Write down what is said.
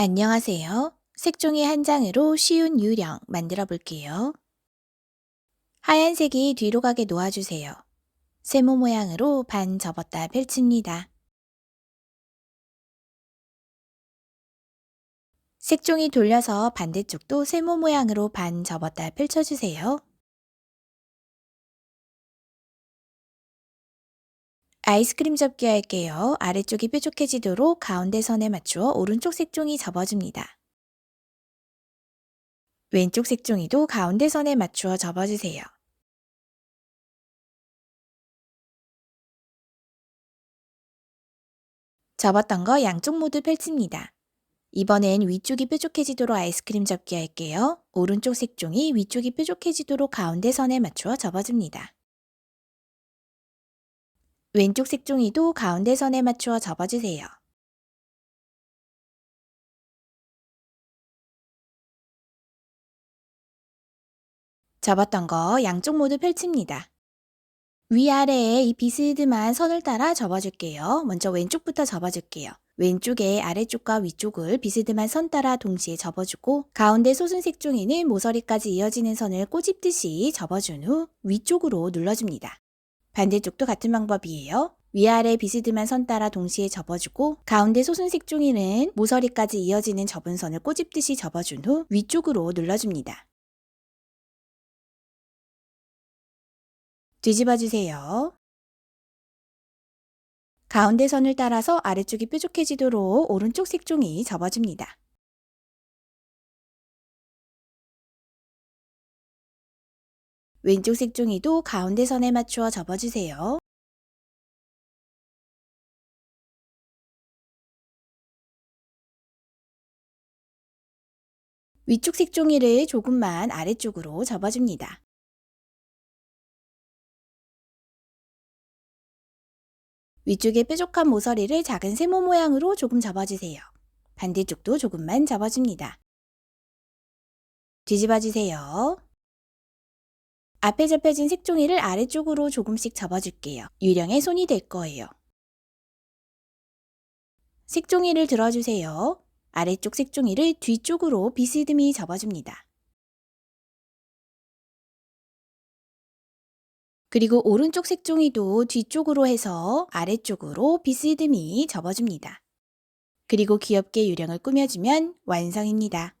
안녕하세요. 색종이 한 장으로 쉬운 유령 만들어 볼게요. 하얀색이 뒤로 가게 놓아주세요. 세모 모양으로 반 접었다 펼칩니다. 색종이 돌려서 반대쪽도 세모 모양으로 반 접었다 펼쳐주세요. 아이스크림 접기 할게요. 아래쪽이 뾰족해지도록 가운데 선에 맞추어 오른쪽 색종이 접어줍니다. 왼쪽 색종이도 가운데 선에 맞추어 접어주세요. 접었던 거 양쪽 모두 펼칩니다. 이번엔 위쪽이 뾰족해지도록 아이스크림 접기 할게요. 오른쪽 색종이 위쪽이 뾰족해지도록 가운데 선에 맞추어 접어줍니다. 왼쪽 색종이도 가운데 선에 맞추어 접어주세요. 접었던 거 양쪽 모두 펼칩니다. 위아래에 이 비스듬한 선을 따라 접어줄게요. 먼저 왼쪽부터 접어줄게요. 왼쪽에 아래쪽과 위쪽을 비스듬한 선 따라 동시에 접어주고 가운데 솟은 색종이는 모서리까지 이어지는 선을 꼬집듯이 접어준 후 위쪽으로 눌러줍니다. 반대쪽도 같은 방법이에요. 위아래 비스듬한 선 따라 동시에 접어주고 가운데 솟은 색종이는 모서리까지 이어지는 접은 선을 꼬집듯이 접어준 후 위쪽으로 눌러줍니다. 뒤집어 주세요. 가운데 선을 따라서 아래쪽이 뾰족해지도록 오른쪽 색종이 접어줍니다. 왼쪽 색종이도 가운데 선에 맞추어 접어주세요. 위쪽 색종이를 조금만 아래쪽으로 접어줍니다. 위쪽에 뾰족한 모서리를 작은 세모 모양으로 조금 접어주세요. 반대쪽도 조금만 접어줍니다. 뒤집어 주세요. 앞에 접혀진 색종이를 아래쪽으로 조금씩 접어줄게요. 유령의 손이 될 거예요. 색종이를 들어주세요. 아래쪽 색종이를 뒤쪽으로 비스듬히 접어줍니다. 그리고 오른쪽 색종이도 뒤쪽으로 해서 아래쪽으로 비스듬히 접어줍니다. 그리고 귀엽게 유령을 꾸며주면 완성입니다.